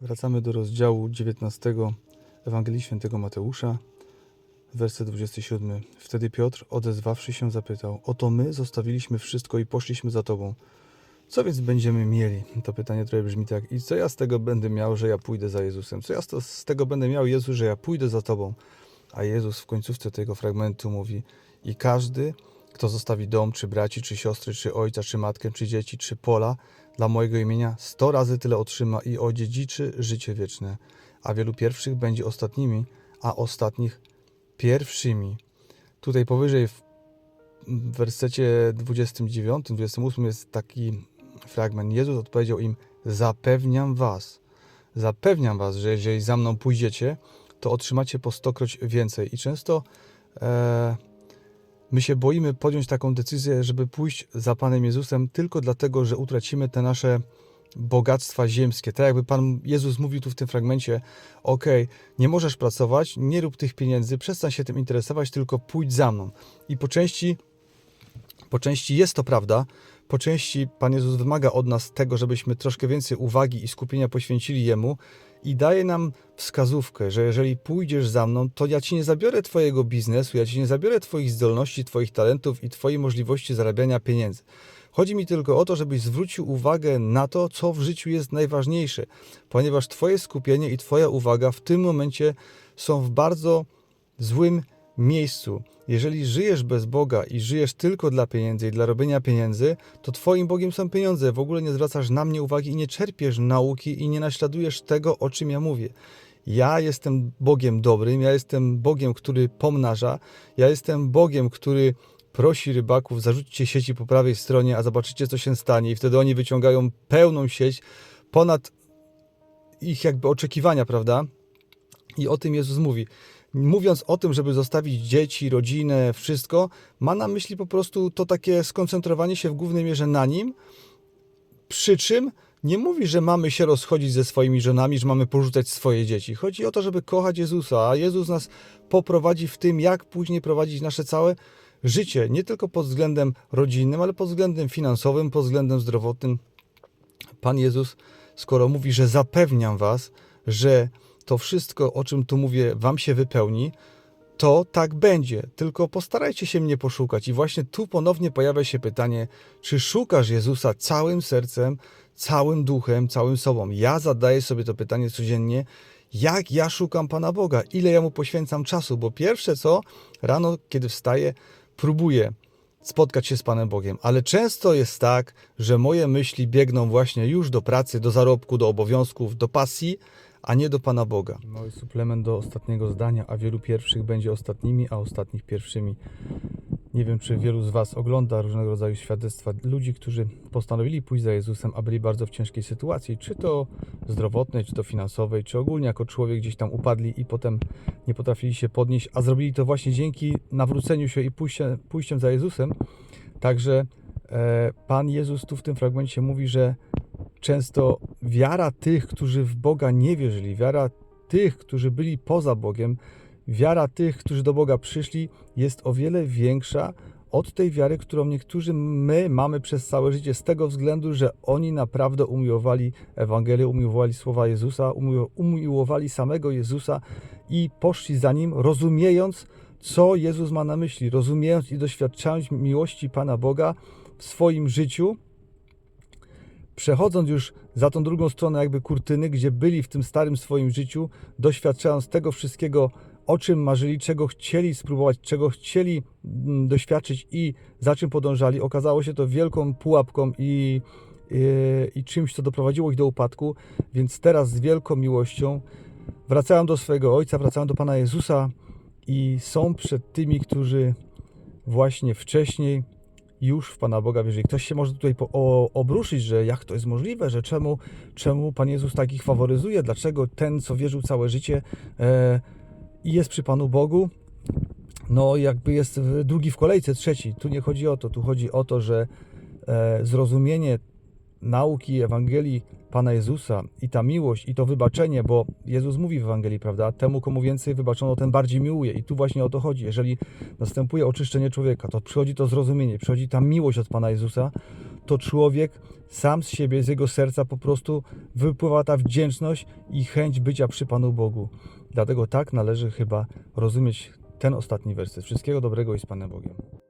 Wracamy do rozdziału 19 Ewangelii Świętego Mateusza, werset 27. Wtedy Piotr, odezwawszy się, zapytał: Oto my zostawiliśmy wszystko i poszliśmy za Tobą. Co więc będziemy mieli? To pytanie trochę brzmi tak. I co ja z tego będę miał, że ja pójdę za Jezusem? Co ja z tego będę miał, Jezu, że ja pójdę za Tobą? A Jezus w końcówce tego fragmentu mówi: I każdy, kto zostawi dom, czy braci, czy siostry, czy ojca, czy matkę, czy dzieci, czy pola dla mojego imienia, sto razy tyle otrzyma i odziedziczy życie wieczne. A wielu pierwszych będzie ostatnimi, a ostatnich pierwszymi. Tutaj powyżej w wersecie 29, 28 jest taki fragment. Jezus odpowiedział im: Zapewniam was, zapewniam was, że jeżeli za mną pójdziecie, to otrzymacie po stokroć więcej. I często e, my się boimy podjąć taką decyzję, żeby pójść za Panem Jezusem tylko dlatego, że utracimy te nasze bogactwa ziemskie. Tak jakby Pan Jezus mówił tu w tym fragmencie, okej, nie możesz pracować, nie rób tych pieniędzy, przestań się tym interesować, tylko pójdź za mną. I po części, po części jest to prawda, po części Pan Jezus wymaga od nas tego, żebyśmy troszkę więcej uwagi i skupienia poświęcili Jemu i daje nam wskazówkę, że jeżeli pójdziesz za mną, to ja Ci nie zabiorę Twojego biznesu, ja Ci nie zabiorę Twoich zdolności, Twoich talentów i Twojej możliwości zarabiania pieniędzy. Chodzi mi tylko o to, żebyś zwrócił uwagę na to, co w życiu jest najważniejsze, ponieważ Twoje skupienie i Twoja uwaga w tym momencie są w bardzo złym miejscu. Jeżeli żyjesz bez Boga i żyjesz tylko dla pieniędzy i dla robienia pieniędzy, to Twoim Bogiem są pieniądze. W ogóle nie zwracasz na mnie uwagi i nie czerpiesz nauki i nie naśladujesz tego, o czym ja mówię. Ja jestem Bogiem dobrym, ja jestem Bogiem, który pomnaża, ja jestem Bogiem, który prosi rybaków, zarzućcie sieci po prawej stronie, a zobaczycie, co się stanie. I wtedy oni wyciągają pełną sieć ponad ich jakby oczekiwania, prawda? I o tym Jezus mówi. Mówiąc o tym, żeby zostawić dzieci, rodzinę, wszystko, ma na myśli po prostu to takie skoncentrowanie się w głównej mierze na nim, przy czym nie mówi, że mamy się rozchodzić ze swoimi żonami, że mamy porzucać swoje dzieci. Chodzi o to, żeby kochać Jezusa, a Jezus nas poprowadzi w tym, jak później prowadzić nasze całe życie, nie tylko pod względem rodzinnym, ale pod względem finansowym, pod względem zdrowotnym. Pan Jezus, skoro mówi, że zapewniam was, że to wszystko, o czym tu mówię, wam się wypełni, to tak będzie. Tylko postarajcie się mnie poszukać. I właśnie tu ponownie pojawia się pytanie, czy szukasz Jezusa całym sercem, całym duchem, całym sobą? Ja zadaję sobie to pytanie codziennie. Jak ja szukam Pana Boga? Ile ja mu poświęcam czasu? Bo pierwsze co, rano, kiedy wstaję, próbuję spotkać się z Panem Bogiem, ale często jest tak, że moje myśli biegną właśnie już do pracy, do zarobku, do obowiązków, do pasji, a nie do Pana Boga. Mały suplement do ostatniego zdania, a wielu pierwszych będzie ostatnimi, a ostatnich pierwszymi. Nie wiem, czy wielu z Was ogląda różnego rodzaju świadectwa ludzi, którzy postanowili pójść za Jezusem, a byli bardzo w ciężkiej sytuacji, czy to zdrowotnej, czy to finansowej, czy ogólnie jako człowiek gdzieś tam upadli i potem nie potrafili się podnieść, a zrobili to właśnie dzięki nawróceniu się i pójście, pójściem za Jezusem. Także e, Pan Jezus tu w tym fragmencie mówi, że często wiara tych, którzy w Boga nie wierzyli, wiara tych, którzy byli poza Bogiem, wiara tych, którzy do Boga przyszli, jest o wiele większa od tej wiary, którą niektórzy my mamy przez całe życie, z tego względu, że oni naprawdę umiłowali Ewangelię, umiłowali słowa Jezusa, umiło- umiłowali samego Jezusa i poszli za nim, rozumiejąc, co Jezus ma na myśli, rozumiejąc i doświadczając miłości Pana Boga w swoim życiu, przechodząc już za tą drugą stronę jakby kurtyny, gdzie byli w tym starym swoim życiu, doświadczając tego wszystkiego, o czym marzyli, czego chcieli spróbować, czego chcieli mm, doświadczyć i za czym podążali, okazało się to wielką pułapką i, i, i czymś, co doprowadziło ich do upadku, więc teraz z wielką miłością wracają do swojego Ojca, wracają do Pana Jezusa i są przed tymi, którzy właśnie wcześniej już w Pana Boga wierzyli. Ktoś się może tutaj obruszyć, że jak to jest możliwe, że czemu, czemu Pan Jezus takich faworyzuje, dlaczego ten, co wierzył całe życie e, i jest przy Panu Bogu, no jakby jest drugi w kolejce, trzeci. Tu nie chodzi o to, tu chodzi o to, że e, zrozumienie nauki Ewangelii Pana Jezusa i ta miłość i to wybaczenie, bo Jezus mówi w Ewangelii, prawda? Temu, komu więcej wybaczono, ten bardziej miłuje. I tu właśnie o to chodzi. Jeżeli następuje oczyszczenie człowieka, to przychodzi to zrozumienie, przychodzi ta miłość od Pana Jezusa, to człowiek sam z siebie, z jego serca po prostu wypływa ta wdzięczność i chęć bycia przy Panu Bogu. Dlatego tak należy chyba rozumieć ten ostatni werset. Wszystkiego dobrego i z Panem Bogiem.